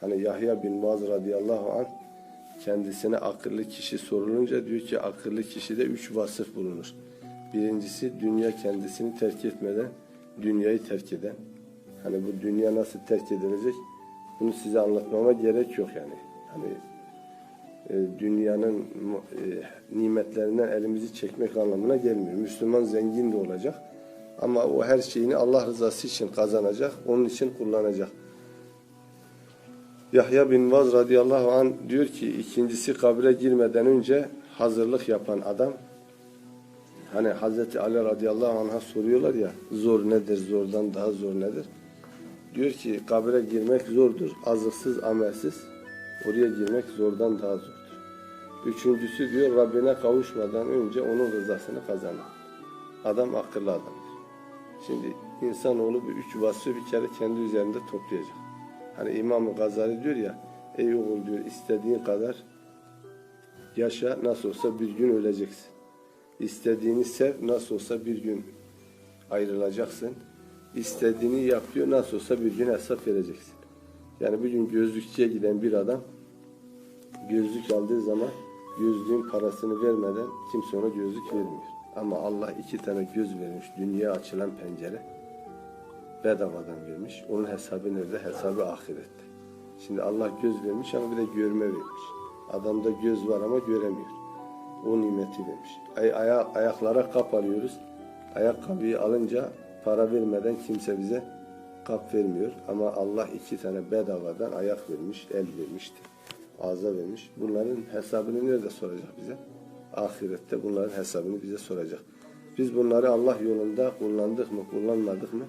Hani Yahya bin Muaz radıyallahu anh kendisine akıllı kişi sorulunca diyor ki akıllı kişide üç vasıf bulunur. Birincisi dünya kendisini terk etmeden dünyayı terk eden. Hani bu dünya nasıl terk edilecek? Bunu size anlatmama gerek yok yani. Hani e, dünyanın e, nimetlerinden elimizi çekmek anlamına gelmiyor. Müslüman zengin de olacak. Ama o her şeyini Allah rızası için kazanacak. Onun için kullanacak. Yahya bin Vaz radıyallahu an diyor ki ikincisi kabre girmeden önce hazırlık yapan adam hani Hazreti Ali radıyallahu anh'a soruyorlar ya zor nedir zordan daha zor nedir? Diyor ki kabre girmek zordur. Azıksız amelsiz oraya girmek zordan daha zordur. Üçüncüsü diyor Rabbine kavuşmadan önce onun rızasını kazanır. Adam akıllı adamdır. Şimdi insanoğlu bu üç vasfı bir kere kendi üzerinde toplayacak. Hani İmam-ı Gazali diyor ya, ey oğul diyor istediğin kadar yaşa nasıl olsa bir gün öleceksin. İstediğini sev nasıl olsa bir gün ayrılacaksın. İstediğini yap diyor nasıl olsa bir gün hesap vereceksin. Yani bir gün gözlükçüye giden bir adam gözlük aldığı zaman gözlüğün parasını vermeden kimse ona gözlük vermiyor. Ama Allah iki tane göz vermiş. Dünya açılan pencere bedavadan vermiş. Onun hesabı nerede? Hesabı ahirette. Şimdi Allah göz vermiş ama bir de görme vermiş. Adamda göz var ama göremiyor. O nimeti vermiş. Ay, aya, ayaklara kap alıyoruz. Ayakkabıyı alınca para vermeden kimse bize kap vermiyor. Ama Allah iki tane bedavadan ayak vermiş, el vermişti. Ağza vermiş. Bunların hesabını nerede soracak bize? Ahirette bunların hesabını bize soracak. Biz bunları Allah yolunda kullandık mı, kullanmadık mı?